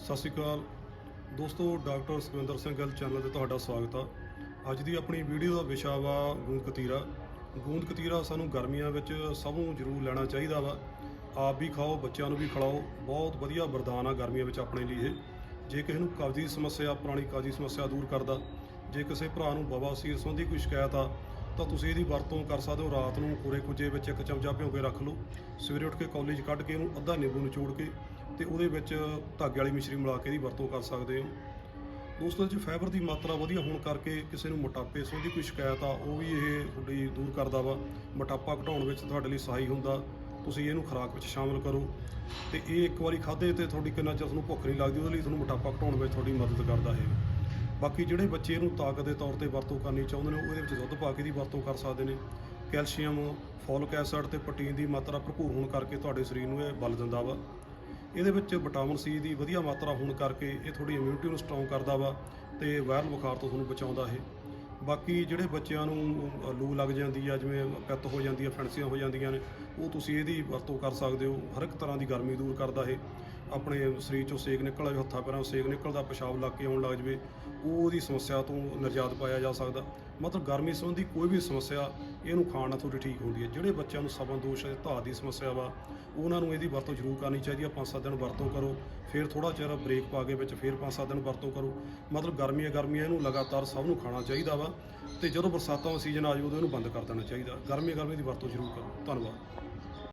ਸਤਿ ਸ਼੍ਰੀ ਅਕਾਲ। ਦੋਸਤੋ, ਡਾਕਟਰ ਸੁਖਵਿੰਦਰ ਸਿੰਘ ਗਿੱਲ ਚੈਨਲ ਤੇ ਤੁਹਾਡਾ ਸਵਾਗਤ ਆ। ਅੱਜ ਦੀ ਆਪਣੀ ਵੀਡੀਓ ਦਾ ਵਿਸ਼ਾ ਵਾ ਗੂੰਦ ਕਤੀਰਾ। ਗੂੰਦ ਕਤੀਰਾ ਸਾਨੂੰ ਗਰਮੀਆਂ ਵਿੱਚ ਸਭ ਨੂੰ ਜ਼ਰੂਰ ਲੈਣਾ ਚਾਹੀਦਾ ਵਾ। ਆਪ ਵੀ ਖਾਓ, ਬੱਚਿਆਂ ਨੂੰ ਵੀ ਖਿਲਾਓ। ਬਹੁਤ ਵਧੀਆ ਵਰਦਾਨ ਆ ਗਰਮੀਆਂ ਵਿੱਚ ਆਪਣੇ ਲਈ ਇਹ। ਜੇ ਕਿਸੇ ਨੂੰ ਕਬਜ਼ ਦੀ ਸਮੱਸਿਆ, ਪੁਰਾਣੀ ਕਬਜ਼ ਦੀ ਸਮੱਸਿਆ ਦੂਰ ਕਰਦਾ, ਜੇ ਕਿਸੇ ਭਰਾ ਨੂੰ ਬਵਾਸੀਰ ਸੰਬੰਧੀ ਕੋਈ ਸ਼ਿਕਾਇਤ ਆ, ਤਾਂ ਤੁਸੀਂ ਇਹਦੀ ਵਰਤੋਂ ਕਰ ਸਕਦੇ ਹੋ। ਰਾਤ ਨੂੰ ਕੋਰੇ ਕੁਜੇ ਵਿੱਚ ਇੱਕ ਚਮਚਾ ਭਿਓ ਕੇ ਰੱਖ ਲਓ। ਸਵੇਰੇ ਉੱਠ ਕੇ ਕੌਲੀ ਕੱਢ ਕੇ ਉਹਨੂੰ ਅੱਧਾ ਨਿੰਬੂ ਨਿਚੋੜ ਕੇ ਤੇ ਉਹਦੇ ਵਿੱਚ ਧਾਗੇ ਵਾਲੀ ਮਿਸ਼ਰੀ ਮਿਲਾ ਕੇ ਇਹਦੀ ਵਰਤੋਂ ਕਰ ਸਕਦੇ ਹੋ। ਦੋਸਤੋ ਜੀ ਫਾਈਬਰ ਦੀ ਮਾਤਰਾ ਵਧੀਆ ਹੋਣ ਕਰਕੇ ਕਿਸੇ ਨੂੰ ਮੋਟਾਪੇ ਸੰਬੰਧੀ ਕੋਈ ਸ਼ਿਕਾਇਤ ਆ, ਉਹ ਵੀ ਇਹ ਤੁਹਾਡੀ ਦੂਰ ਕਰਦਾ ਵਾ। ਮੋਟਾਪਾ ਘਟਾਉਣ ਵਿੱਚ ਤੁਹਾਡੇ ਲਈ ਸਹਾਈ ਹੁੰਦਾ। ਤੁਸੀਂ ਇਹਨੂੰ ਖੁਰਾਕ ਵਿੱਚ ਸ਼ਾਮਲ ਕਰੋ ਤੇ ਇਹ ਇੱਕ ਵਾਰੀ ਖਾਦੇ ਤੇ ਤੁਹਾਡੀ ਕਿੰਨਾ ਚਿਰ ਤੁਹਾਨੂੰ ਭੁੱਖ ਨਹੀਂ ਲੱਗਦੀ, ਉਹਦੇ ਲਈ ਤੁਹਾਨੂੰ ਮੋਟਾਪਾ ਘਟਾਉਣ ਵਿੱਚ ਤੁਹਾਡੀ ਮਦਦ ਕਰਦਾ ਹੈ। ਬਾਕੀ ਜਿਹੜੇ ਬੱਚੇ ਇਹਨੂੰ ਤਾਕਤ ਦੇ ਤੌਰ ਤੇ ਵਰਤੋਂ ਕਰਨੀ ਚਾਹੁੰਦੇ ਨੇ ਉਹਦੇ ਵਿੱਚ ਦੁੱਧ ਪਾ ਕੇ ਦੀ ਵਰਤੋਂ ਕਰ ਸਕਦੇ ਨੇ। ਕੈਲਸ਼ੀਅਮ, ਫੋਲਿਕ ਐਸਿਡ ਤੇ ਪ੍ਰੋਟੀਨ ਦੀ ਮਾਤਰਾ ਭਰਪੂਰ ਹੋਣ ਕਰਕੇ ਤੁਹਾਡੇ ਸਰੀਰ ਨੂੰ ਇਹ ਬਲ ਦਿੰਦਾ ਵਾ। ਇਹਦੇ ਵਿੱਚ ਵਿਟਾਮਿਨ ਸੀ ਦੀ ਵਧੀਆ ਮਾਤਰਾ ਹੋਣ ਕਰਕੇ ਇਹ ਤੁਹਾਡੀ ਇਮਿਊਨਿਟੀ ਨੂੰ ਸਟਰੋਂਗ ਕਰਦਾ ਵਾ ਤੇ ਵਾਇਰਲ ਬੁਖਾਰ ਤੋਂ ਤੁਹਾਨੂੰ ਬਚਾਉਂਦਾ ਇਹ। ਬਾਕੀ ਜਿਹੜੇ ਬੱਚਿਆਂ ਨੂੰ ਲੂ ਲੱਗ ਜਾਂਦੀ ਆ, ਜਿਵੇਂ ਪਿੱਤ ਹੋ ਜਾਂਦੀ ਆ, ਫੈਂਸੀਆਂ ਹੋ ਜਾਂਦੀਆਂ ਨੇ, ਉਹ ਤੁਸੀਂ ਇਹਦੀ ਵਰਤੋਂ ਕਰ ਸਕਦੇ ਹੋ। ਹਰ ਇੱਕ ਤਰ੍ਹਾਂ ਦੀ ਗਰਮੀ ਦੂਰ ਕਰਦਾ ਇਹ। ਆਪਣੇ ਸਰੀਰ ਚੋਂ ਸੇਕ ਨਿਕਲ ਆਵੇ ਹੱਥਾਂ ਪੈਰਾਂ ਸੇਕ ਨਿਕਲਦਾ, ਪਿਸ਼ਾਬ ਲੱਗ ਕੇ ਆਉਣ ਲੱਗ ਜਵੇ ਉਹ ਉਹਦੀ ਸਮੱਸਿਆ ਤੋਂ ਨਿਰਜਾਤ ਪਾਇਆ ਜਾ ਸਕਦਾ। ਮਤਲਬ ਗਰਮੀ ਸੰਬੰਧੀ ਕੋਈ ਵੀ ਸਮੱਸਿਆ, ਇਹਨੂੰ ਖਾਣ ਨਾਲ ਤੁਹਾਡੀ ਠੀਕ ਹੁੰਦੀ ਹੈ। ਜਿਹੜੇ ਬੱਚਿਆਂ ਨੂੰ ਸਬਨ ਦੋਸ਼ ਹੈ, ਧਾਤ ਦੀ ਸਮੱਸਿਆ ਵਾ, ਉਹਨਾਂ ਨੂੰ ਇਹਦੀ ਵਰਤੋਂ ਜ਼ਰੂਰ ਕਰਨੀ ਚਾਹੀਦੀ ਆ 5-7 ਦਿਨ ਵਰਤੋਂ ਕਰੋ, ਫਿਰ ਥੋੜਾ ਚਿਰ ਬ੍ਰੇਕ ਪਾ ਕੇ ਵਿੱਚ ਫਿਰ 5-7 ਦਿਨ ਵਰਤੋਂ ਕਰੋ। ਮਤਲਬ ਗਰਮੀਆਂ ਗਰਮੀਆਂ ਇਹਨੂੰ ਲਗਾਤਾਰ ਸਭ ਨੂੰ ਖਾਣਾ ਚਾਹੀਦਾ ਵਾ, ਤੇ ਜਦੋਂ ਬਰਸਾਤਾਂ ਦਾ ਸੀਜ਼ਨ ਆ ਜਾਵੇ, ਉਦੋਂ ਇਹਨੂੰ ਬੰਦ ਕਰ ਦੇਣਾ ਚਾਹੀਦਾ। ਗਰਮੀ ਗਰਮੀ ਦੀ ਵਰਤੋਂ ਜ਼ਰੂਰ ਕਰੋ। ਧੰਨਵਾਦ।